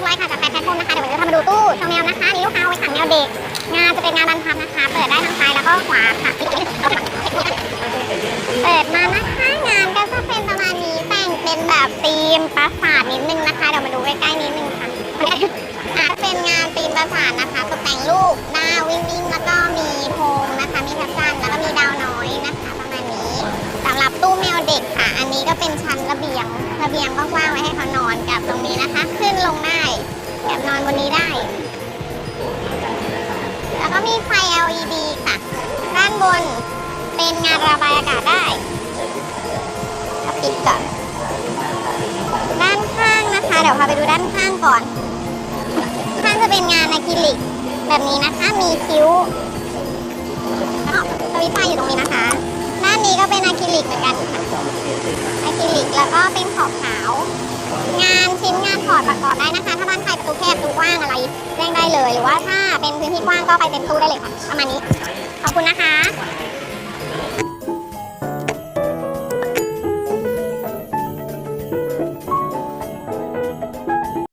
บไว้ค่ะจากแฟนแพทโฮมนะคะเดี๋ยวเราจะมาดูตู้ชมแมวนะคะนี่ลูกค้าเอาไว้ขังแมวเด็ก งานจะเป็นงานบรรพับนะคะ เปิดได้ทั้งซ้ายแล้วก็ขวาค่ะ เปิดมานะคะงานก็จะเป็นประมาณนี้แต่งเป็นแบบธีมปราสาทนิดนึงนะคะเดี๋ยวมาดูใกล้ๆนิดนึงค่ะอะเป็นงานธีมปราสาทนะคะตกแต่ ให้เขานอนกับตรงนี้นะคะ ขึ้นลงได้แบบนอนบนนี้ได้ แล้วก็มีไฟ LED ค่ะ ด้านบนเป็นงานระบายอากาศได้เอาปิดก่อนด้านข้างนะคะ เดี๋ยวพาไปดูด้านข้างก่อน ข้างจะเป็นงานอะคริลิก แบบนี้นะคะ มีคิ้วอ้วสวิตไฟอยู่ตรงนี้นะคะ ด้านนี้ก็เป็นอะคริลิกเหมือนกันค่ะอะคริลิกแล้วก็เป็น อดประกอบได้นะคะถ้าบ้านใครประตูแคบประตูกว้างอะไรแจ้งได้เลย หรือว่าถ้าเป็นพื้นที่กว้างก็ไปเต็มตู้ได้เลยค่ะประมาณนี้ขอบคุณนะคะ